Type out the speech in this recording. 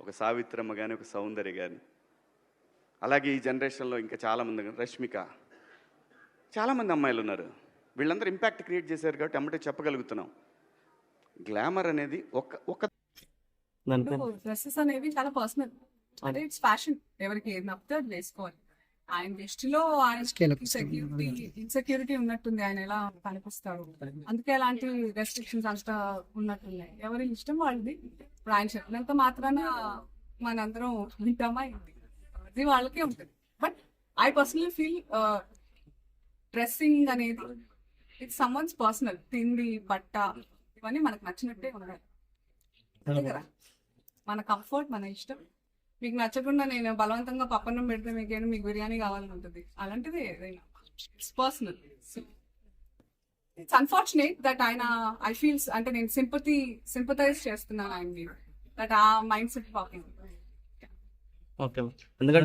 ఒక సావిత్రమ్మ కానీ ఒక సౌందర్య కానీ అలాగే ఈ జనరేషన్లో ఇంకా చాలామంది. రష్మిక. చాలామంది అమ్మాయిలు ఉన్నారు. వీళ్ళందరూ ఇంపాక్ట్ క్రియేట్ చేశారు కాబట్టి అమ్మటే చెప్పగలుగుతున్నాం. గ్లామర్ అనేది ఒక ఒక డ్రెస్సెస్ అనేవి చాలా పర్సనల్. అంటే ఇట్స్ ఫ్యాషన్. ఎవరికి ఏది నప్పితే అది వేసుకోవాలి. ఆయన దృష్టిలో ఆయన సెక్యూరిటీ ఇన్సెక్యూరిటీ ఉన్నట్టుంది. ఆయన ఎలా కనిపిస్తాడు? అందుకే అలాంటి రెస్ట్రిక్షన్స్ అంతా ఉన్నట్టున్నాయి. ఎవరి ఇష్టం వాళ్ళది. ఇప్పుడు ఆయన చెప్పినంత మాత్రాన మనందరం వింటామా అది వాళ్ళకే ఉంటుంది. But I personally feel dressing అనేది ఇట్స్ సమ్వన్స్ పర్సనల్ తిండి బట్ట ఇవన్నీ మనకు నచ్చినట్టే ఉండాలి. మన కంఫర్ట్ మన ఇష్టం. మీకు నచ్చకుండా నేను బలవంతంగా పప్పన్నం పెడితే మీకేమో మీకు బిర్యానీ కావాలని ఉంటుంది. అలాంటిది ఏదైనా. It's personal it's unfortunate that ఆయన ఐ ఫీల్స్ అంటే నేను సింపతి సింపతైజ్ చేస్తున్నాను ఆయన దట్ ఆ మైండ్ సెట్ పాపం. ఓకే ఎందుకంటే